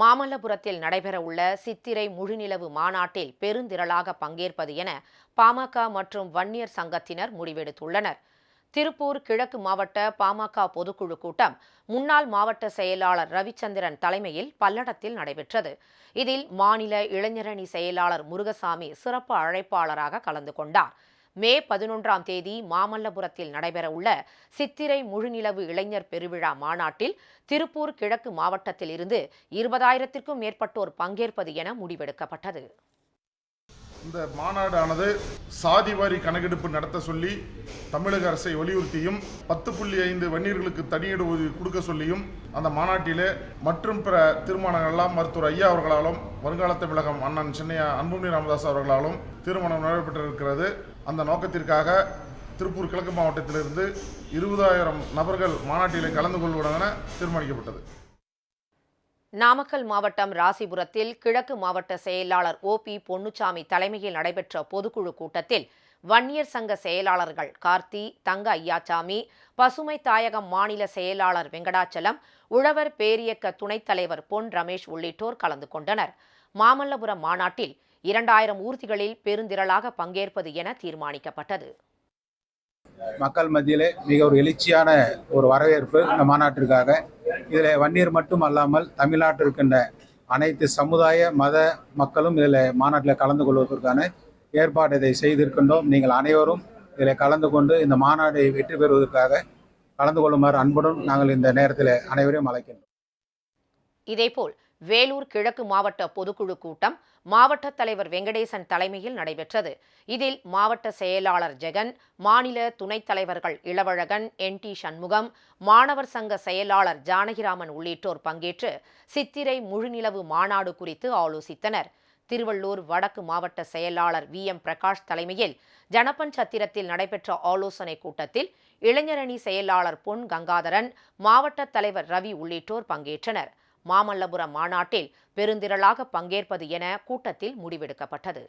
மாமல்லபுரத்தில் நடைபெறவுள்ள சித்திரை முழுநிலவு மாநாட்டில் பெருந்திரளாக பங்கேற்பது என பாமக மற்றும் வன்னியர் சங்கத்தினர் முடிவெடுத்துள்ளனர். திருப்பூர் கிழக்கு மாவட்ட பாமக பொதுக்குழு கூட்டம் முன்னாள் மாவட்ட செயலாளர் ரவிச்சந்திரன் தலைமையில் பல்லடத்தில் நடைபெற்றது. இதில் மாநில இளைஞரணி செயலாளர் முருகசாமி சிறப்பு அழைப்பாளராக கலந்து கொண்டார். மே பதினொன்றாம் தேதி மாமல்லபுரத்தில் நடைபெறவுள்ள சித்திரை முழுநிலவு இளைஞர் பெருவிழா மாநாட்டில் திருப்பூர் கிழக்கு மாவட்டத்தில் இருந்து இருபதாயிரத்திற்கும் மேற்பட்டோர் பங்கேற்பது என முடிவெடுக்கப்பட்டது. இந்த மாநாடானது சாதிவாரி கணக்கெடுப்பு நடத்த சொல்லி தமிழக அரசை வலியுறுத்தியும் பத்து புள்ளி ஐந்து வன்னியர்களுக்கு தனியீடு கொடுக்க சொல்லியும் அந்த மாநாட்டிலே மற்றும் பிற தீர்மானங்கள்லாம் மருத்துவர் ஐயா அவர்களாலும் வருங்கால தமிழகம் அண்ணன் சென்னையா அன்புமணி ராமதாஸ் அவர்களாலும் தீர்மானம் நடைபெற்றிருக்கிறது. அந்த நோக்கத்திற்காக திருப்பூர் கிழக்கு மாவட்டத்திலிருந்து இருபதாயிரம் நபர்கள் மாநாட்டில் கலந்து கொள்வதென தீர்மானிக்கப்பட்டது. நாமக்கல் மாவட்டம் ராசிபுரத்தில் கிழக்கு மாவட்ட செயலாளர் ஓ பி பொன்னுச்சாமி தலைமையில் நடைபெற்ற பொதுக்குழு கூட்டத்தில் வன்னியர் சங்க செயலாளர்கள் கார்த்தி தங்க ஐயாச்சாமி பசுமை தாயகம் மாநில செயலாளர் வெங்கடாச்சலம் உழவர் பேரியக்க துணைத் தலைவர் பொன் ரமேஷ் உள்ளிட்டோர் கலந்து கொண்டனர். மாமல்லபுரம் மாநாட்டில் இரண்டாயிரம் ஊர்திகளில் பெருந்திரளாக பங்கேற்பது என தீர்மானிக்கப்பட்டது. மக்கள் மத்தியிலே மிக ஒரு எழுச்சியான ஒரு வரவேற்பு இந்த மாநாட்டிற்காக. இதில் வன்னியர் மட்டும் அல்லாமல் தமிழ்நாட்டில் இருக்கின்ற அனைத்து சமுதாய மத மக்களும் இதில் மாநாட்டில் கலந்து கொள்வதற்கான ஏற்பாடு இதை செய்திருக்கின்றோம். நீங்கள் அனைவரும் இதில் கலந்து கொண்டு இந்த மாநாட்டை வெற்றி பெறுவதற்காக கலந்து கொள்ளுமாறு அன்புடன் நாங்கள் இந்த நேரத்தில் அனைவரையும் அழைக்கின்றோம். இதேபோல் வேலூர் கிழக்கு மாவட்ட பொதுக்குழு கூட்டம் மாவட்ட தலைவர் வெங்கடேசன் தலைமையில் நடைபெற்றது. இதில் மாவட்ட செயலாளர் ஜெகன் மாநில துணைத் தலைவர்கள் இளவழகன் என் டி சண்முகம் மாணவர் சங்க செயலாளர் ஜானகிராமன் உள்ளிட்டோர் பங்கேற்று சித்திரை முழுநிலவு மாநாடு குறித்து ஆலோசித்தனர். திருவள்ளூர் வடக்கு மாவட்ட செயலாளர் வி. எம். பிரகாஷ் தலைமையில் ஜனபன் சத்திரத்தில் நடைபெற்ற ஆலோசனைக் கூட்டத்தில் இளைஞரணி செயலாளர் பொன் கங்காதரன் மாவட்ட தலைவர் ரவி உள்ளிட்டோர் பங்கேற்றனர். மாமல்லபுரம் மாநாட்டில் பெருந்திரளாக பங்கேற்பது என கூட்டத்தில் முடிவெடுக்கப்பட்டது.